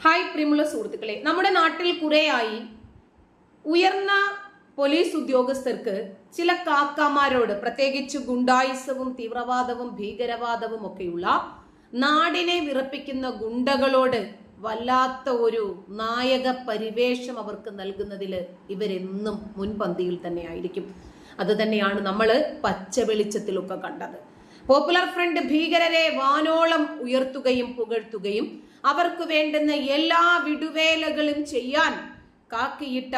Hi പ്രിയമുള്ള സുഹൃത്തുക്കളെ നമ്മുടെ നാട്ടിൽ കുറേയായി ഉയർന്ന പോലീസ് ഉദ്യോഗസ്ഥർക്ക് ചില കാക്കാമാരോട് പ്രത്യേകിച്ച് ഗുണ്ടായുസവും തീവ്രവാദവും ഭീകരവാദവും ഒക്കെയുള്ള നാടിനെ വിറപ്പിക്കുന്ന ഗുണ്ടകളോട് വല്ലാത്ത ഒരു നായക പരിവേഷം അവർക്ക് നൽകുന്നതിൽ ഇവരെന്നും മുൻപന്തിയിൽ തന്നെ ആയിരിക്കും അത് തന്നെയാണ് നമ്മൾ പച്ച വെളിച്ചത്തിലൊക്കെ കണ്ടത്. പോപ്പുലർ ഫ്രണ്ട് ഭീകരരെ വാനോളം ഉയർത്തുകയും പുകഴ്ത്തുകയും അവർക്ക് വേണ്ടുന്ന എല്ലാ വിടുവേലകളും ചെയ്യാൻ കാക്കിയിട്ട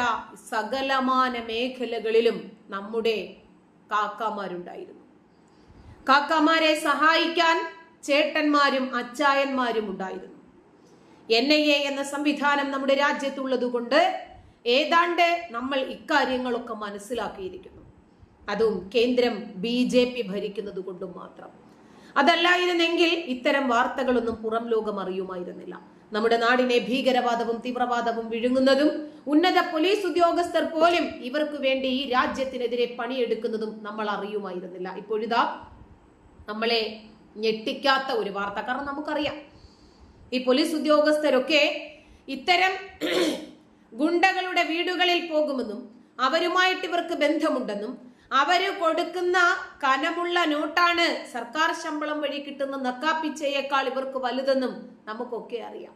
സകലമാന മേഖലകളിലും നമ്മുടെ കാക്കാമാരുണ്ടായിരുന്നു. കാക്കമാരെ സഹായിക്കാൻ ചേട്ടന്മാരും അച്ചായന്മാരും ഉണ്ടായിരുന്നു. എൻ ഐ എ എന്ന സംവിധാനം നമ്മുടെ രാജ്യത്തുള്ളത് കൊണ്ട് ഏതാണ്ട് നമ്മൾ ഇക്കാര്യങ്ങളൊക്കെ മനസ്സിലാക്കിയിരിക്കുന്നു. അതും കേന്ദ്രം ബി ഭരിക്കുന്നത് കൊണ്ടും മാത്രം. അതല്ലായിരുന്നെങ്കിൽ ഇത്തരം വാർത്തകളൊന്നും പുറം ലോകം അറിയുമായിരുന്നില്ല. നമ്മുടെ നാടിനെ ഭീകരവാദവും തീവ്രവാദവും വിഴുങ്ങുന്നതും ഉന്നത പോലീസ് ഉദ്യോഗസ്ഥർ പോലും ഇവർക്ക് വേണ്ടി ഈ രാജ്യത്തിനെതിരെ പണിയെടുക്കുന്നതും നമ്മൾ അറിയുമായിരുന്നില്ല. ഇപ്പോഴിതാ നമ്മളെ ഞെട്ടിക്കാത്ത ഒരു വാർത്ത. കാരണം നമുക്കറിയാം ഈ പോലീസ് ഉദ്യോഗസ്ഥരൊക്കെ ഇത്തരം ഗുണ്ടകളുടെ വീടുകളിൽ പോകുമെന്നും അവരുമായിട്ട് ഇവർക്ക് ബന്ധമുണ്ടെന്നും അവർ കൊടുക്കുന്ന കനമുള്ള നോട്ടാണ് സർക്കാർ ശമ്പളം വഴി കിട്ടുന്ന നക്കാപ്പിച്ചയേക്കാൾ ഇവർക്ക് വലുതെന്നും നമുക്കൊക്കെ അറിയാം.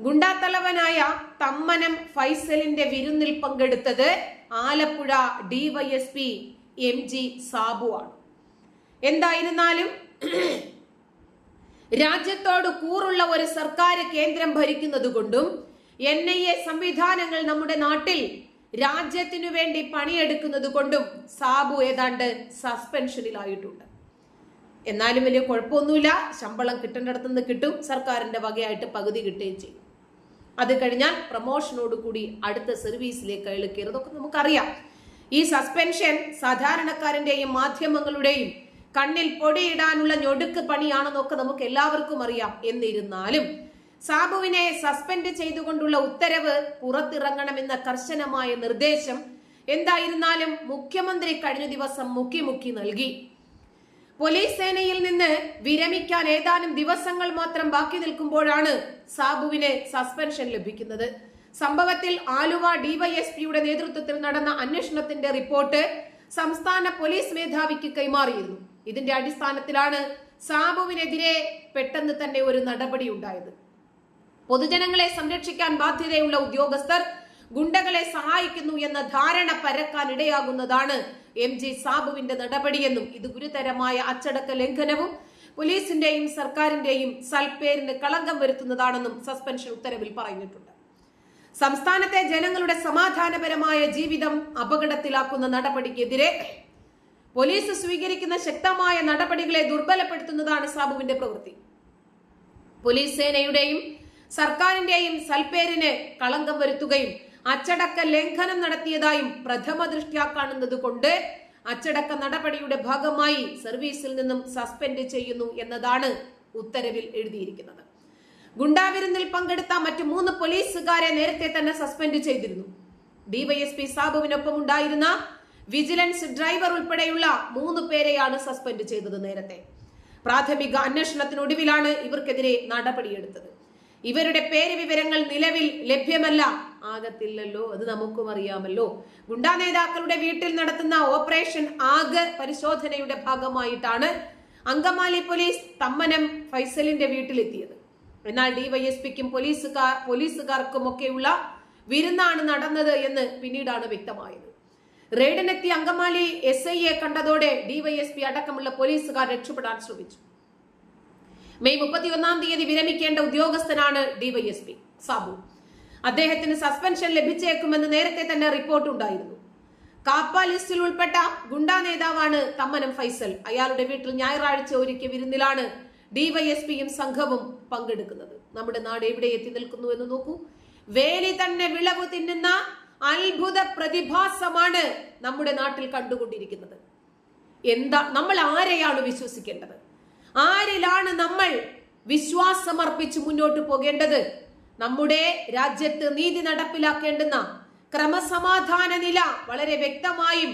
ഗുണ്ടാത്തലവനായ തമ്മനം ഫൈസലിന്റെ വിരുന്നിൽ പങ്കെടുത്തത് Alappuzha DYSP M G Sabu ആണ്. എന്തായിരുന്നാലും രാജ്യത്തോട് കൂറുള്ള ഒരു സർക്കാർ കേന്ദ്രം ഭരിക്കുന്നത് കൊണ്ടും എൻ ഐ എ സംവിധാനങ്ങൾ നമ്മുടെ നാട്ടിൽ രാജ്യത്തിനു വേണ്ടി പണിയെടുക്കുന്നത് കൊണ്ടും സാബു ഏതാണ്ട് സസ്പെൻഷനിലായിട്ടുണ്ട്. എന്നാലും വലിയ കുഴപ്പമൊന്നുമില്ല. ശമ്പളം കിട്ടേണ്ടിടത്തു നിന്ന് കിട്ടും. സർക്കാരിന്റെ വകയായിട്ട് പകുതി കിട്ടുകയും ചെയ്യും. അത് കഴിഞ്ഞാൽ പ്രൊമോഷനോട് കൂടി അടുത്ത സർവീസിലേക്ക് അയാൾ കയറുന്നതൊക്കെ നമുക്കറിയാം. ഈ സസ്പെൻഷൻ സാധാരണക്കാരന്റെയും മാധ്യമങ്ങളുടെയും കണ്ണിൽ പൊടിയിടാനുള്ള ഞൊടുക്ക് പണിയാണെന്നൊക്കെ നമുക്ക് എല്ലാവർക്കും അറിയാം. എന്നിരുന്നാലും സാബുവിനെ സസ്പെൻഡ് ചെയ്തുകൊണ്ടുള്ള ഉത്തരവ് പുറത്തിറങ്ങണമെന്ന കർശനമായ നിർദ്ദേശം എന്തായിരുന്നാലും മുഖ്യമന്ത്രി കഴിഞ്ഞ ദിവസം മുക്കി മുക്കി നൽകി. പോലീസ് സേനയിൽ നിന്ന് വിരമിക്കാൻ ഏതാനും ദിവസങ്ങൾ മാത്രം ബാക്കി നിൽക്കുമ്പോഴാണ് സാബുവിന് സസ്പെൻഷൻ ലഭിക്കുന്നത്. സംഭവത്തിൽ ആലുവ ഡിവൈഎസ്പിയുടെ നേതൃത്വത്തിൽ നടന്ന അന്വേഷണത്തിന്റെ റിപ്പോർട്ട് സംസ്ഥാന പോലീസ് മേധാവിക്ക് കൈമാറിയിരുന്നു. ഇതിന്റെ അടിസ്ഥാനത്തിലാണ് സാബുവിനെതിരെ പെട്ടെന്ന് തന്നെ ഒരു നടപടി ഉണ്ടായത്. പൊതുജനങ്ങളെ സംരക്ഷിക്കാൻ ബാധ്യതയുള്ള ഉദ്യോഗസ്ഥർ ഗുണ്ടകളെ സഹായിക്കുന്നു എന്ന ധാരണ പരക്കാൻ ഇടയാകുന്നതാണ് എം ജി സാബുവിന്റെ നടപടിയെന്നും ഇത് ഗുരുതരമായ അച്ചടക്ക ലംഘനവും പോലീസിന്റെയും സർക്കാരിന്റെയും സൽപ്പേരിന് കളങ്കം വരുത്തുന്നതാണെന്നും സസ്പെൻഷൻ ഉത്തരവിൽ പറഞ്ഞിട്ടുണ്ട്. സംസ്ഥാനത്തെ ജനങ്ങളുടെ സമാധാനപരമായ ജീവിതം അപകടത്തിലാക്കുന്ന നടപടിക്കെതിരെ പോലീസ് സ്വീകരിക്കുന്ന ശക്തമായ നടപടികളെ ദുർബലപ്പെടുത്തുന്നതാണ് സാബുവിന്റെ പ്രവൃത്തി. പോലീസ് സേനയുടെയും സർക്കാരിന്റെയും സൽപ്പേരിന് കളങ്കം വരുത്തുകയും അച്ചടക്ക ലംഘനം നടത്തിയതായും പ്രഥമ ദൃഷ്ട്യാ കാണുന്നത് കൊണ്ട് അച്ചടക്ക നടപടിയുടെ ഭാഗമായി സർവീസിൽ നിന്നും സസ്പെൻഡ് ചെയ്യുന്നു എന്നതാണ് ഉത്തരവിൽ എഴുതിയിരിക്കുന്നത്. ഗുണ്ടാവിരുന്നിൽ പങ്കെടുത്ത മറ്റു മൂന്ന് പോലീസുകാരെ നേരത്തെ തന്നെ സസ്പെൻഡ് ചെയ്തിരുന്നു. ഡിവൈഎസ്പി സാബുവിനൊപ്പം ഉണ്ടായിരുന്ന വിജിലൻസ് ഡ്രൈവർ ഉൾപ്പെടെയുള്ള മൂന്ന് പേരെയാണ് സസ്പെൻഡ് ചെയ്തത് നേരത്തെ. പ്രാഥമിക അന്വേഷണത്തിനൊടുവിലാണ് ഇവർക്കെതിരെ നടപടിയെടുത്തത്. ഇവരുടെ പേര് വിവരങ്ങൾ നിലവിൽ ലഭ്യമല്ല. ആകത്തില്ലല്ലോ അത് നമുക്കും അറിയാമല്ലോ. ഗുണ്ടാ നേതാക്കളുടെ വീട്ടിൽ നടത്തുന്ന ഓപ്പറേഷൻ ആഗ് പരിശോധനയുടെ ഭാഗമായിട്ടാണ് അങ്കമാലി പോലീസ് തമ്മനം ഫൈസലിന്റെ വീട്ടിലെത്തിയത്. എന്നാൽ ഡിവൈഎസ്പിക്കും പോലീസുകാർ പോലീസുകാർക്കും ഒക്കെയുള്ള വിരുന്നാണ് നടന്നത് എന്ന് പിന്നീടാണ് വ്യക്തമായത്. റെയ്ഡിനെത്തിയ അങ്കമാലി എസ് ഐയെ കണ്ടതോടെ ഡിവൈഎസ്പി അടക്കമുള്ള പോലീസുകാർ രക്ഷപ്പെടാൻ ശ്രമിച്ചു. മെയ് മുപ്പത്തിയൊന്നാം തീയതി വിരമിക്കേണ്ട ഉദ്യോഗസ്ഥനാണ് ഡിവൈഎസ്പി സാബു. അദ്ദേഹത്തിന് സസ്പെൻഷൻ ലഭിച്ചേക്കുമെന്ന് നേരത്തെ തന്നെ റിപ്പോർട്ട് ഉണ്ടായിരുന്നു. കാപ്പ ലിസ്റ്റിൽ ഉൾപ്പെട്ട ഗുണ്ടാ നേതാവാണ് തമ്മനം ഫൈസൽ. അയാളുടെ വീട്ടിൽ ഞായറാഴ്ച ഒരുക്കിയ വിരുന്നിലാണ് ഡിവൈഎസ്പിയും സംഘവും പങ്കെടുക്കുന്നത്. നമ്മുടെ നാട് എവിടെ എത്തി നിൽക്കുന്നു എന്ന് നോക്കൂ. വേലി തന്നെ വിളവ് തിന്നുന്ന അത്ഭുത പ്രതിഭാസമാണ് നമ്മുടെ നാട്ടിൽ കണ്ടുകൊണ്ടിരിക്കുന്നത്. എന്താ നമ്മൾ ആരെയാണ് വിശ്വസിക്കേണ്ടത്? ആരിലാണ് നമ്മൾ വിശ്വാസമർപ്പിച്ച് മുന്നോട്ട് പോകേണ്ടത്? നമ്മുടെ രാജ്യത്ത് നീതി നടപ്പിലാക്കേണ്ടുന്ന ക്രമസമാധാന നില വളരെ വ്യക്തമായും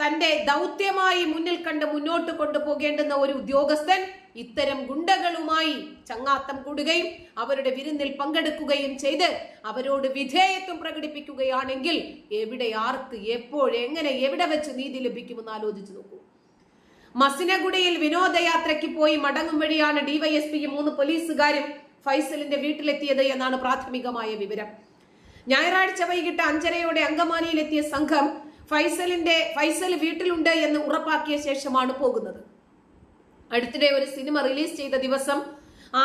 തന്റെ ദൗത്യമായി മുന്നിൽ കണ്ട് മുന്നോട്ട് കൊണ്ടുപോകേണ്ടുന്ന ഒരു ഉദ്യോഗസ്ഥൻ ഇത്തരം ഗുണ്ടകളുമായി ചങ്ങാത്തം കൂടുകയും അവരുടെ വിരുന്നിൽ പങ്കെടുക്കുകയും ചെയ്ത് അവരോട് വിധേയത്വം പ്രകടിപ്പിക്കുകയാണെങ്കിൽ എവിടെ ആർക്ക് എപ്പോൾ എങ്ങനെ എവിടെ വെച്ച് നീതി ലഭിക്കുമെന്ന് ആലോചിച്ചു നോക്കൂ. മസിനഗുഡിയിൽ വിനോദയാത്രയ്ക്ക് പോയി മടങ്ങും വഴിയാണ് ഡിവൈഎസ്പിയും മൂന്ന് പോലീസുകാരും ഫൈസലിന്റെ വീട്ടിലെത്തിയത് എന്നാണ് പ്രാഥമികമായ വിവരം. ഞായറാഴ്ച വൈകിട്ട് അഞ്ചരയോടെ അങ്കമാലിയിലെത്തിയ സംഘം ഫൈസലിന്റെ ഫൈസൽ വീട്ടിലുണ്ട് എന്ന് ഉറപ്പാക്കിയ ശേഷമാണ് പോകുന്നത്. അടുത്തിടെ ഒരു സിനിമ റിലീസ് ചെയ്ത ദിവസം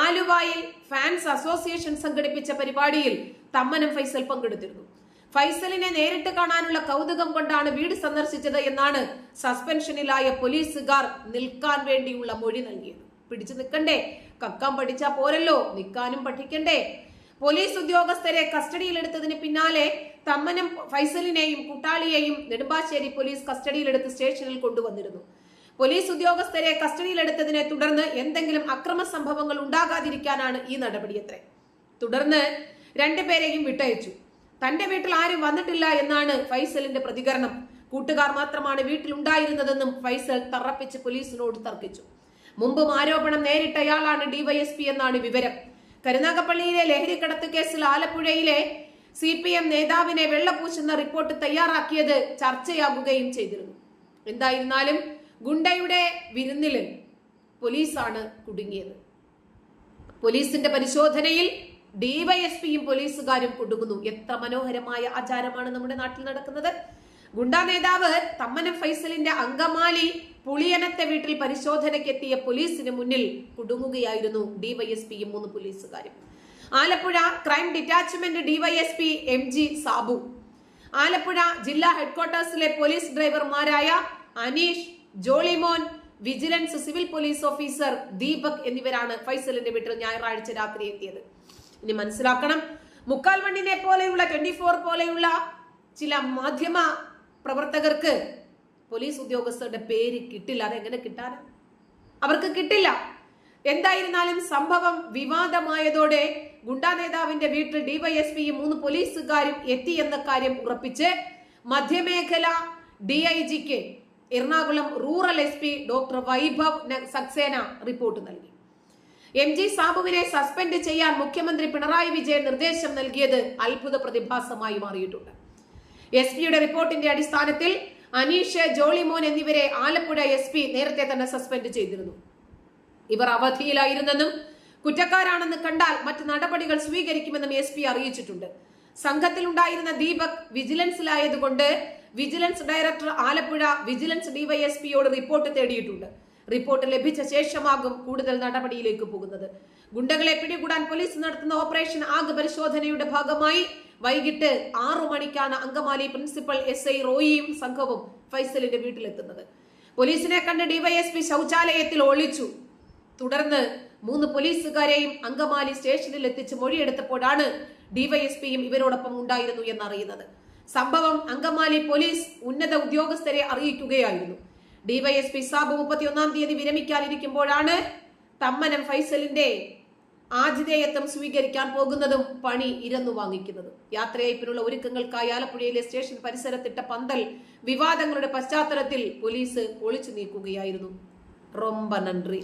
ആലുവായിൽ ഫാൻസ് അസോസിയേഷൻ സംഘടിപ്പിച്ച പരിപാടിയിൽ തമ്മനം ഫൈസൽ പങ്കെടുത്തിരുന്നു. ഫൈസലിനെ നേരിട്ട് കാണാനുള്ള കൗതുകം കൊണ്ടാണ് വീട് സന്ദർശിച്ചത് എന്നാണ് സസ്പെൻഷനിലായ പോലീസുകാർ നിൽക്കാൻ വേണ്ടിയുള്ള മൊഴി നൽകിയത്. പിടിച്ചു നിൽക്കണ്ടേ? കക്കാൻ പഠിച്ചാ പോരല്ലോ. നിൽക്കാനും പഠിക്കണ്ടേ? പോലീസ് ഉദ്യോഗസ്ഥരെ കസ്റ്റഡിയിലെടുത്തതിന് പിന്നാലെ തമ്മനും ഫൈസലിനെയും കൂട്ടാളിയെയും നെടുമ്പാശ്ശേരി പോലീസ് കസ്റ്റഡിയിലെടുത്ത് സ്റ്റേഷനിൽ കൊണ്ടുവന്നിരുന്നു. പോലീസ് ഉദ്യോഗസ്ഥരെ കസ്റ്റഡിയിലെടുത്തതിനെ തുടർന്ന് എന്തെങ്കിലും അക്രമ സംഭവങ്ങൾ ഉണ്ടാകാതിരിക്കാനാണ് ഈ നടപടിയത്രേ. തുടർന്ന് രണ്ടുപേരെയും വിട്ടയച്ചു. തന്റെ വീട്ടിൽ ആരും വന്നിട്ടില്ല എന്നാണ് ഫൈസലിന്റെ പ്രതികരണം. കൂട്ടുകാർ മാത്രമാണ് വീട്ടിൽ ഉണ്ടായിരുന്നതെന്നും ഫൈസൽ തറപ്പിച്ച് പോലീസിനോട് തർക്കിച്ചു. മുമ്പും ആരോപണം നേരിട്ട അയാളാണ് ഡിവൈഎസ്പി എന്നാണ് വിവരം. കരുനാഗപ്പള്ളിയിലെ ലഹരിക്കടത്ത് കേസിൽ ആലപ്പുഴയിലെ സി പി എം നേതാവിനെ വെള്ളപൂശുന്ന റിപ്പോർട്ട് തയ്യാറാക്കിയത് ചർച്ചയാകുകയും ചെയ്തിരുന്നു. എന്തായിരുന്നാലും ഗുണ്ടയുടെ വിരുന്നിൽ പോലീസാണ് കുടുങ്ങിയത്. പോലീസിന്റെ പരിശോധനയിൽ ഡിവൈഎസ്പിയും പോലീസുകാരും കൊടുക്കുന്നു എത്ര മനോഹരമായ ആചാരമാണ് നമ്മുടെ നാട്ടിൽ നടക്കുന്നത്. ഗുണ്ടാ നേതാവ് തമ്മനം ഫൈസലിന്റെ അങ്കമാലി പുളിയനത്തെ വീട്ടിൽ പരിശോധനയ്ക്കെത്തിയ പോലീസിന് മുന്നിൽ കുടുങ്ങുകയായിരുന്നു ഡിവൈഎസ്പിയും മൂന്ന് പോലീസുകാരും. Alappuzha crime detachment DYSP M G Sabu. Alappuzha ജില്ലാ ഹെഡ്ക്വാർട്ടേഴ്സിലെ police ഡ്രൈവർമാരായ Aneesh Jolymon vigilance civil police officer Deepak എന്നിവരാണ് ഫൈസലിന്റെ വീട്ടിൽ ഞായറാഴ്ച രാത്രി എത്തിയത്. ഇനി മനസ്സിലാക്കണം. മുക്കാൽ മണ്ണിനെ പോലെയുള്ള ട്വന്റി ഫോർ പോലെയുള്ള ചില മാധ്യമ പ്രവർത്തകർക്ക് പോലീസ് ഉദ്യോഗസ്ഥരുടെ പേര് കിട്ടില്ല. അതെങ്ങനെ കിട്ടാൻ അവർക്ക് കിട്ടില്ല. എന്തായിരുന്നാലും സംഭവം വിവാദമായതോടെ ഗുണ്ടാ നേതാവിന്റെ വീട്ടിൽ ഡിവൈഎസ്പിയും മൂന്ന് പോലീസുകാരും എത്തി എന്ന കാര്യം ഉറപ്പിച്ച് മധ്യമേഖല ഡി ഐ ജിക്ക് Ernakulam rural S P doctor Vaibhav Saxena report നൽകി. എം ജി സാബുവിനെ സസ്പെൻഡ് ചെയ്യാൻ മുഖ്യമന്ത്രി പിണറായി വിജയൻ നിർദ്ദേശം നൽകിയത് അത്ഭുത പ്രതിഭാസമായി മാറിയിട്ടുണ്ട്. എസ് പിയുടെ റിപ്പോർട്ടിന്റെ അടിസ്ഥാനത്തിൽ അനീഷ് ജോളിമോൻ എന്നിവരെ ആലപ്പുഴ എസ് പി നേരത്തെ തന്നെ സസ്പെൻഡ് ചെയ്തിരുന്നു. ഇവർ അവധിയിലായിരുന്നെന്നും കുറ്റക്കാരാണെന്ന് കണ്ടാൽ മറ്റ് നടപടികൾ സ്വീകരിക്കുമെന്നും എസ് പി അറിയിച്ചിട്ടുണ്ട്. സംഘത്തിലുണ്ടായിരുന്ന ദീപക് വിജിലൻസിലായതുകൊണ്ട് വിജിലൻസ് ഡയറക്ടർ ആലപ്പുഴ വിജിലൻസ് ഡിവൈഎസ്പിയോട് റിപ്പോർട്ട് തേടിയിട്ടുണ്ട്. റിപ്പോർട്ട് ലഭിച്ച ശേഷമാകും കൂടുതൽ നടപടിയിലേക്ക് പോകുന്നത്. ഗുണ്ടകളെ പിടികൂടാൻ പോലീസ് നടത്തുന്ന ഓപ്പറേഷൻ ആഗ് പരിശോധനയുടെ ഭാഗമായി വൈകിട്ട് ആറു മണിക്കാണ് അങ്കമാലി പ്രിൻസിപ്പൽ എസ് ഐ റോയിയും സംഘവും ഫൈസലിന്റെ വീട്ടിലെത്തുന്നത്. പോലീസിനെ കണ്ട് ഡിവൈഎസ്പി ശൗചാലയത്തിൽ ഒളിച്ചു. തുടർന്ന് മൂന്ന് പോലീസുകാരെയും അങ്കമാലി സ്റ്റേഷനിൽ എത്തിച്ച് മൊഴിയെടുത്തപ്പോഴാണ് ഡിവൈഎസ്പിയും ഇവരോടൊപ്പം ഉണ്ടായിരുന്നു എന്നറിയുന്നത്. സംഭവം അങ്കമാലി പോലീസ് ഉന്നത ഉദ്യോഗസ്ഥരെ അറിയിക്കുകയായിരുന്നു. ഡിവൈഎസ്പി സാബു മുപ്പത്തിയൊന്നാം തീയതി വിരമിക്കാനിരിക്കുമ്പോഴാണ് തമ്മനം ഫൈസലിന്റെ ആതിഥേയത്വം സ്വീകരിക്കാൻ പോകുന്നതും പണി ഇരന്നു വാങ്ങിക്കുന്നതും. യാത്രയയപ്പിനുള്ള ഒരുക്കങ്ങൾക്കായി ആലപ്പുഴയിലെ സ്റ്റേഷൻ പരിസരത്തിട്ട പന്തൽ വിവാദങ്ങളുടെ പശ്ചാത്തലത്തിൽ പോലീസ് ഒളിച്ചു നീക്കുകയായിരുന്നു. റൊമ്പ നன்றി